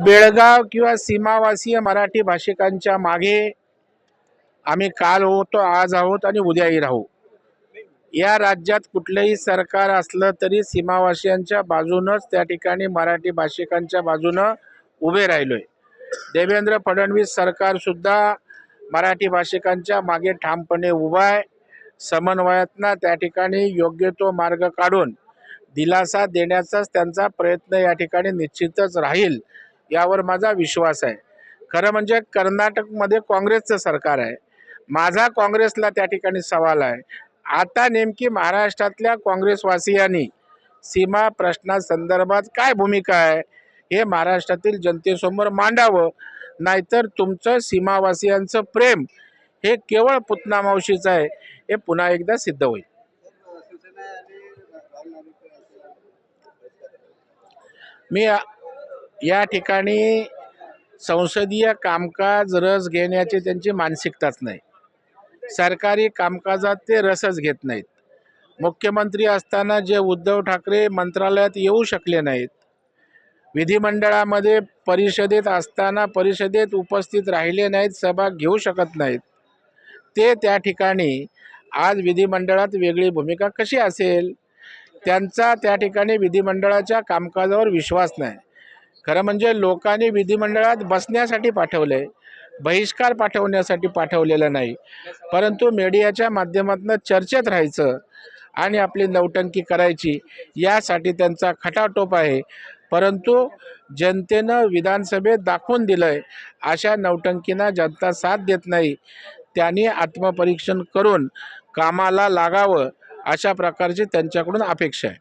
बेळगाव किंवा सीमावासीय मराठी भाषिकांच्या मागे आम्ही काल होतो आज आहोत आणि उद्याही राहू. या राज्यात कुठलंही सरकार असलं तरी सीमावासियांच्या बाजूनच त्या ठिकाणी मराठी भाषिकांच्या बाजूनं उभे राहिलोय. देवेंद्र फडणवीस सरकारसुद्धा मराठी भाषिकांच्या मागे ठामपणे उभा आहे. समन्वयातना त्या ठिकाणी योग्य तो मार्ग काढून दिलासा देण्याचाच त्यांचा प्रयत्न या ठिकाणी निश्चितच राहील. यावर माझा विश्वास आहे. खरं म्हणजे कर्नाटकमध्ये काँग्रेसचं सरकार आहे. माझा काँग्रेसला त्या ठिकाणी सवाल आहे. आता नेमकी महाराष्ट्रातल्या काँग्रेसवासियांनी सीमा प्रश्नासंदर्भात काय भूमिका आहे? हे महाराष्ट्रातील जनतेसमोर मांडावं. नाहीतर तुमचं सीमावासियांचं प्रेम हे केवळ पुतना मावशीचं आहे. हे पुन्हा एकदा सिद्ध होईल. मी या- ठिकाणी संसदीय कामकाज रस घेण्याची त्यांची मानसिकताच नाही. सरकारी कामकाजात ते रसच घेत नाहीत. मुख्यमंत्री असताना जे उद्धव ठाकरे मंत्रालयात येऊ शकले नाहीत विधिमंडळामध्ये परिषदेत असताना परिषदेत उपस्थित राहिले नाहीत सहभाग घेऊ शकत नाहीत. ते त्या ठिकाणी आज विधिमंडळात वेगळी भूमिका कशी असेल? त्यांचा त्या ठिकाणी विधिमंडळाच्या कामकाजावर विश्वास नाही. खरं म्हणजे लोकांनी विधिमंडळात बसण्यासाठी पाठवले बहिष्कार पाठवण्यासाठी पाठवलेलं नाही. परंतु मीडियाच्या माध्यमातून चर्चेत राहायचं आणि आपली नौटंकी करायची यासाठी त्यांचा खटाटोप आहे. परंतु जनतेनं विधानसभेत दाखवून दिलंय अशा नौटंकींना जनता साथ देत नाही. त्यांनी आत्मपरीक्षण करून कामाला लागावं अशा प्रकारची त्यांच्याकडून अपेक्षा आहे.